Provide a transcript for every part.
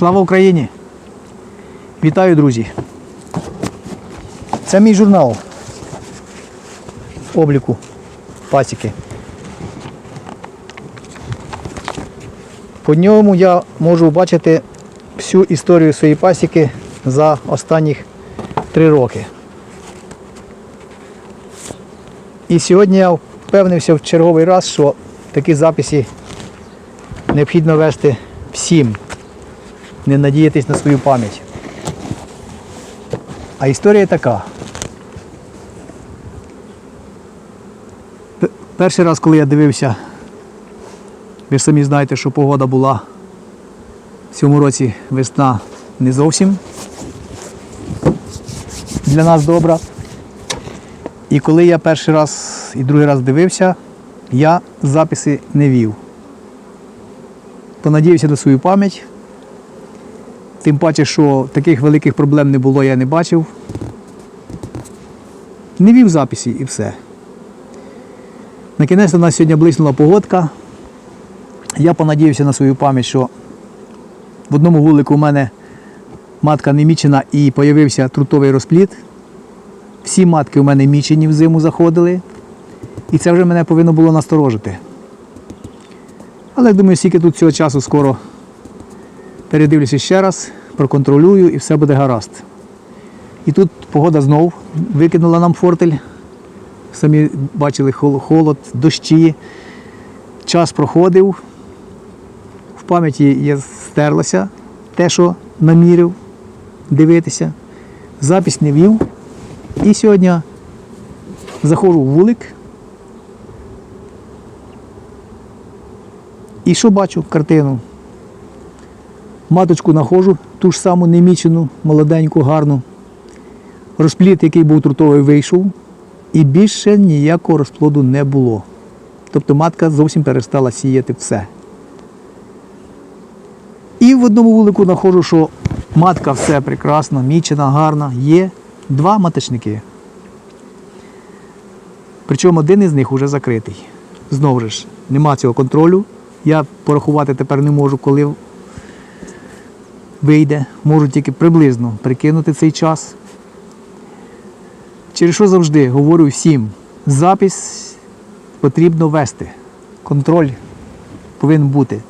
Слава Україні! Вітаю, друзі! Це мій журнал обліку пасіки. По ньому я можу бачити всю історію своєї пасіки за останніх три роки. І сьогодні я впевнився в черговий раз, що такі записи необхідно вести всім, не надіятись на свою пам'ять. А історія така. Перший раз, коли я дивився, ви ж самі знаєте, що погода була в цьому році весна не зовсім для нас добра. І коли я перший раз і другий раз дивився, я записи не вів. Понадіявся на свою пам'ять. Тим паче, що таких великих проблем не було, я не бачив. Не вів записі і все. Накінець у нас сьогодні блиснула погодка. Я понадіявся на свою пам'ять, що в одному вулику у мене матка не мічена і з'явився трутовий розпліт. Всі матки у мене мічені в зиму заходили. І це вже мене повинно було насторожити. Але я думаю, скільки тут цього часу скоро передивлюся ще раз, проконтролюю і все буде гаразд. І тут погода знов викинула нам фортель. Самі бачили холод, дощі. Час проходив. В пам'яті я стерлося те, що намірив дивитися. Запись не вів. І сьогодні заходжу в вулик. І що бачу картину? Маточку находжу, ту ж саму немічену, молоденьку, гарну. Розпліт, який був трутовий, вийшов, і більше ніякого розплоду не було. Тобто матка зовсім перестала сіяти все. І в одному вулику знаходжу, що матка все прекрасно, мічена, гарна, є два маточники. Причому один із них вже закритий. Знову ж, нема цього контролю. Я порахувати тепер не можу, коли вийде. Можу тільки приблизно прикинути цей час. Через що завжди говорю всім, запис потрібно вести. Контроль повинен бути.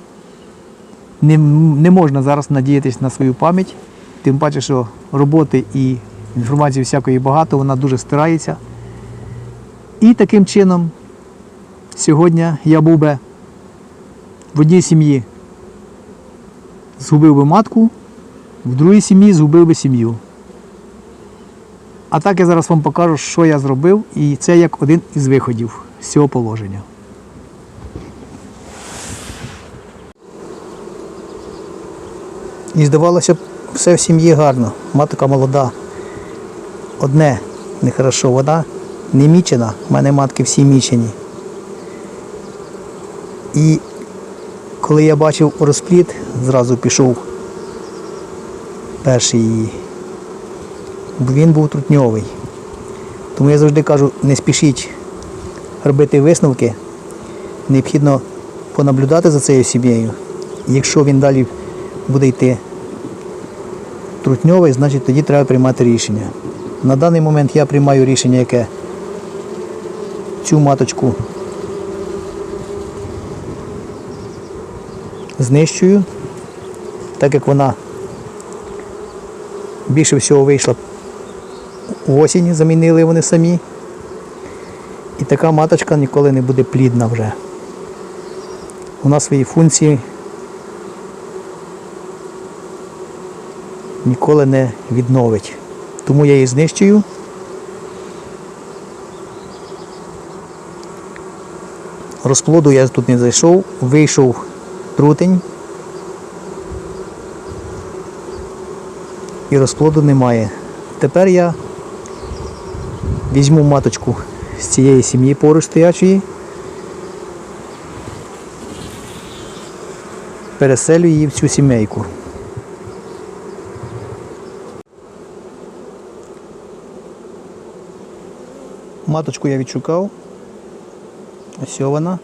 Не, не можна зараз надіятися на свою пам'ять, тим паче, що роботи і інформації всякої багато, вона дуже стирається. І таким чином сьогодні я був би в одній сім'ї згубив би матку, в другій сім'ї згубив би сім'ю. А так я зараз вам покажу, що я зробив, і це як один із виходів з цього положення. І здавалося б, все в сім'ї гарно. Матка молода. Одне нехорошо, вона не мічена, в мене матки всі мічені. І коли я бачив розпліт, зразу пішов перший її. Він був трутньовий. Тому я завжди кажу, не спішіть робити висновки. Необхідно понаблюдати за цією сім'єю. Якщо він далі буде йти трутньовий, значить тоді треба приймати рішення. На даний момент я приймаю рішення, яке цю маточку знищую, так як вона більше всього вийшла в осінь, замінили вони самі. І така маточка ніколи не буде плідна вже. Вона свої функції ніколи не відновить. Тому я її знищую. Розплоду я тут не зайшов, вийшов трутень. І розплоду немає. Тепер я візьму маточку з цієї сім'ї поруч стоячої, переселю її в цю сімейку. Маточку я відшукав. Ось вона.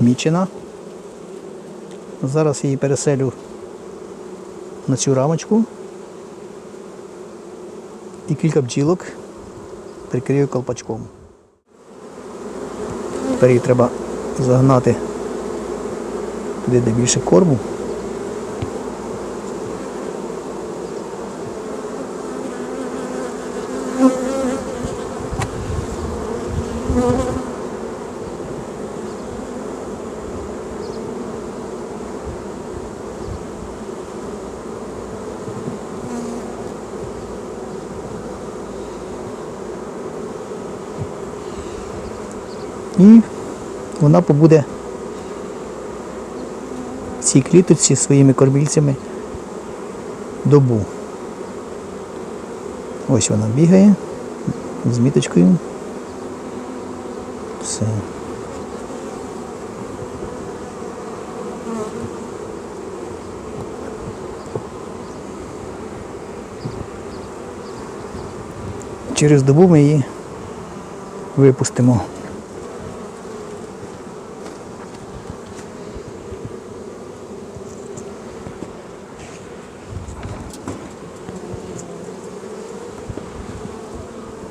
Мічена. Зараз її переселю на цю рамочку і кілька бджілок прикрию колпачком. Тепер її треба загнати туди, де більше корму. І вона побуде в цій кліточці своїми кормільцями добу. Ось вона бігає з міточкою. Все. Через добу ми її випустимо.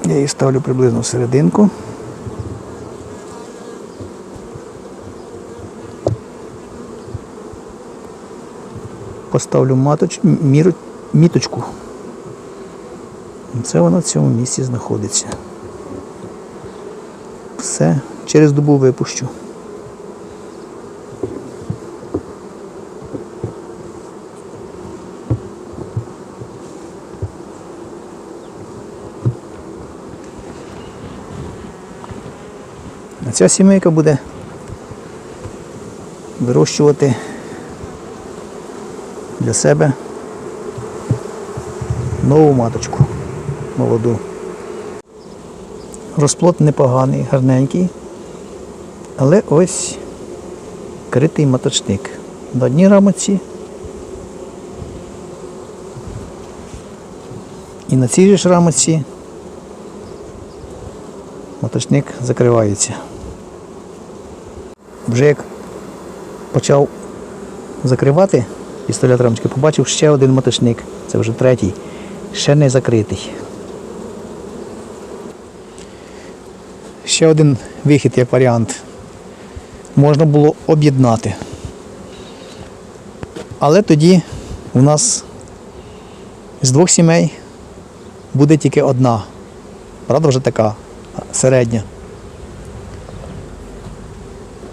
Я її ставлю приблизно в серединку. Поставлю маточ, міру, міточку. Це вона в цьому місці знаходиться. Все, через добу випущу. Ця сімейка буде вирощувати для себе нову маточку молоду. Розплод непоганий, гарненький, але ось критий маточник. На одній рамоці і на цій ж рамоці маточник закривається. Вже як почав закривати пістолет рамочки, побачив ще один моточник, це вже третій, ще не закритий. Ще один вихід як варіант. Можна було об'єднати. Але тоді у нас з двох сімей буде тільки одна. Правда, вже така середня.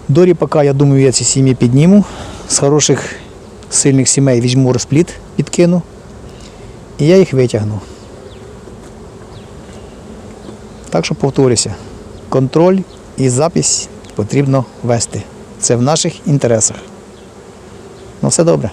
До ріпака, я думаю, я ці сім'ї підніму. З хороших сильних сімей візьму розпліт, підкину. І я їх витягну. Так що повторюся, контроль і запись потрібно вести. Це в наших інтересах. Ну все добре.